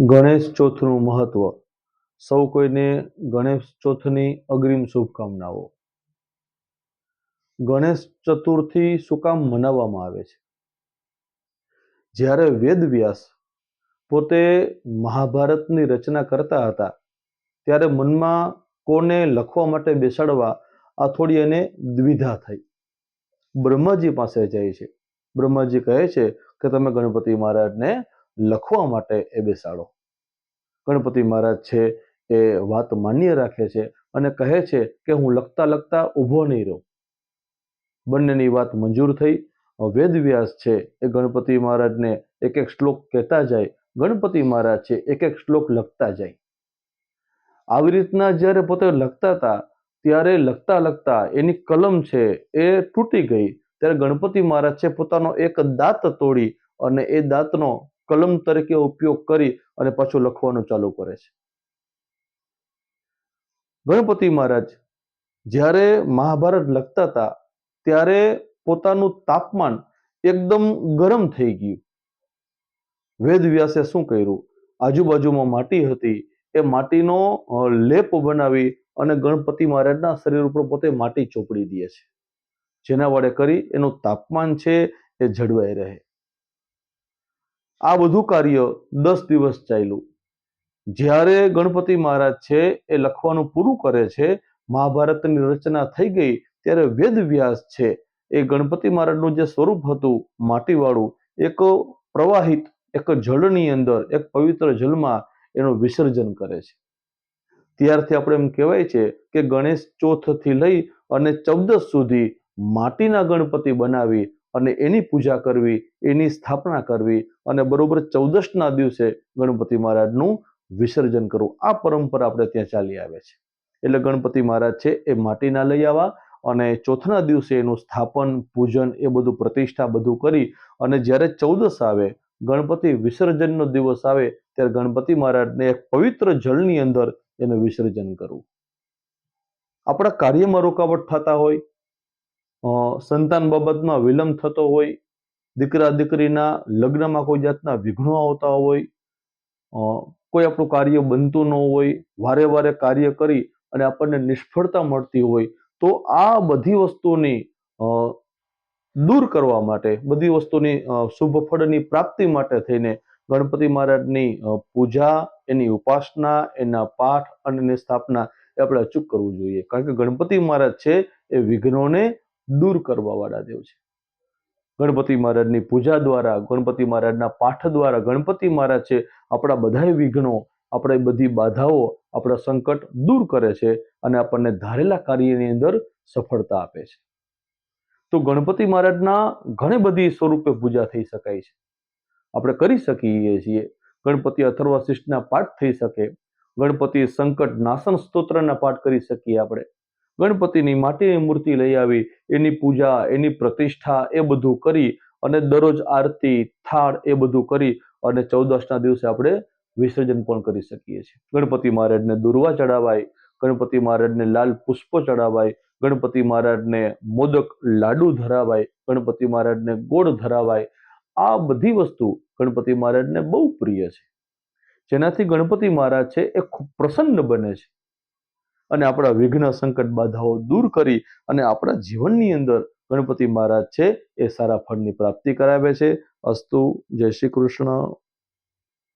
ગણેશ ચોથનું મહત્વ. સૌ કોઈને ગણેશ ચોથની અગ્રિમ શુભકામનાઓ. ગણેશ ચતુર્થી શું કામ મનાવવામાં આવે છે? જ્યારે વેદવ્યાસ પોતે મહાભારતની રચના કરતા હતા, ત્યારે મનમાં કોને લખવા માટે બેસાડવા આ થોડી એને દ્વિધા થઈ. બ્રહ્માજી પાસે જાય છે. બ્રહ્માજી કહે છે કે, તમે ગણપતિ મહારાજને લખવા માટે એ બેસાડો. ગણપતિ મહારાજ છે એ વાત માન્ય રાખે છે અને કહે છે કે હું લખતા લખતા ઊભો નહીં રહું. બંનેની વાત મંજૂર થઈ. વેદવ્યાસ છે એ ગણપતિ મહારાજને એક એક શ્લોક કહેતા જાય. ગણપતિ મહારાજ છે એક એક શ્લોક લખતા જાય. આવી રીતના જ્યારે પોતે લખતા હતા, ત્યારે લખતા લખતા એની કલમ છે એ તૂટી ગઈ. ત્યારે ગણપતિ મહારાજ છે પોતાનો એક દાંત તોડી અને એ દાંતનો કલમ તરીકે ઉપયોગ કરી અને પાછું લખવાનું ચાલુ કરે છે. ગણપતિ મહારાજ જ્યારે મહાભારત લખતા હતા, ત્યારે પોતાનું તાપમાન એકદમ ગરમ થઈ ગયું. વેદવ્યાસે શું કર્યું? આજુબાજુમાં માટી હતી, એ માટીનો લેપ બનાવી અને ગણપતિ મહારાજના શરીર ઉપર પોતે માટી ચોપડી દે છે. જેના વડે કરી એનું તાપમાન છે એ જળવાઈ રહે. આ બધું કાર્ય દસ દિવસ ચાલ્યું. જ્યારે ગણપતિ મહારાજ છે, એ લખવાનું પૂરું કરે છે, મહાભારતની રચના થઈ ગઈ, ત્યારે વેદ વ્યાસ છે. એ ગણપતિ મહારાજનું જે સ્વરૂપ હતું, માટીવાળું, એક પ્રવાહિત, એક જળની અંદર, એક પવિત્ર જળમાં એનું વિસર્જન કરે છે. ત્યારથી આપણે એમ કહેવાય છે કે ગણેશ ચોથથી લઈ અને ચૌદસ સુધી માટીના ગણપતિ બનાવી અને એની પૂજા કરવી, એની સ્થાપના કરવી અને બરોબર ચૌદસના દિવસે ગણપતિ મહારાજનું વિસર્જન કરવું. આ પરંપરા આપણે ત્યાં ચાલી આવે છે. એટલે ગણપતિ મહારાજ છે એ માટીના લઈ આવવા અને ચોથના દિવસે એનું સ્થાપન, પૂજન એ બધું પ્રતિષ્ઠા બધું કરી અને જ્યારે ચૌદસ આવે, ગણપતિ વિસર્જનનો દિવસ આવે ત્યારે ગણપતિ મહારાજને એક પવિત્ર જળની અંદર એનું વિસર્જન કરવું. આપણા કાર્યમાં રોકાવટ થતા હોય સંતાન બાબતમાં વિલંબ થતો હોય, દીકરા દીકરીના લગ્નમાં કોઈ જાતના વિઘ્નો આવતા હોય કોઈ આપણું કાર્ય બનતું ન હોય, વારે વારે કાર્ય કરી અને આપણને નિષ્ફળતા મળતી હોય, તો આ બધી વસ્તુની દૂર કરવા માટે, બધી વસ્તુની શુભ ફળની પ્રાપ્તિ માટે થઈને ગણપતિ મહારાજની પૂજા, એની ઉપાસના, એના પાઠ અને એની સ્થાપના એ આપણે અચૂક કરવું જોઈએ. કારણ કે ગણપતિ મહારાજ છે એ વિઘ્નોને દૂર કરવા વાળા દેવ છે. ગણપતિ મહારાજની પૂજા દ્વારા, ગણપતિ મહારાજના પાઠ દ્વારા, ગણપતિ મહારાજ છે, આપણા બધાય વિઘ્નો, આપણે બધી બાધાઓ, આપણા સંકટ દૂર કરે છે અને આપણને ધારેલા કાર્યની અંદર સફળતા આપે છે. તો ગણપતિ મહારાજના ઘણી બધી સ્વરૂપે પૂજા થઈ શકાય છે. આપણે કરી શકીએ છીએ. ગણપતિ અથર્વશિષ્ટના પાઠ થઈ શકે. ગણપતિ સંકટ નાશન સ્તોત્રના પાઠ કરી શકીએ આપણે. ગણપતિની માટીની મૂર્તિ લઈ આવી. એની પૂજા, એની પ્રતિષ્ઠા એ બધું કરી અને દરરોજ આરતી, થાળ એ બધું કરી અને ચૌદસના દિવસે આપણે વિસર્જન પણ કરી શકીએ છીએ. ગણપતિ મહારાજને દુર્વા ચડાવાય, ગણપતિ મહારાજને લાલ પુષ્પો ચડાવાય, ગણપતિ મહારાજને મોદક લાડુ ધરાવાય, ગણપતિ મહારાજને ગોળ ધરાવાય. આ બધી વસ્તુ ગણપતિ મહારાજને બહુ પ્રિય છે. જેનાથી ગણપતિ મહારાજ છે એ ખૂબ પ્રસન્ન બને છે. અને આપણા વિઘ્ન સંકટ બાધાઓ દૂર કરી અને આપણા જીવનની અંદર ગણપતિ મહારાજ છે એ સારા ફળની પ્રાપ્તિ કરાવે છે. અસ્તુ, જય શ્રી કૃષ્ણ.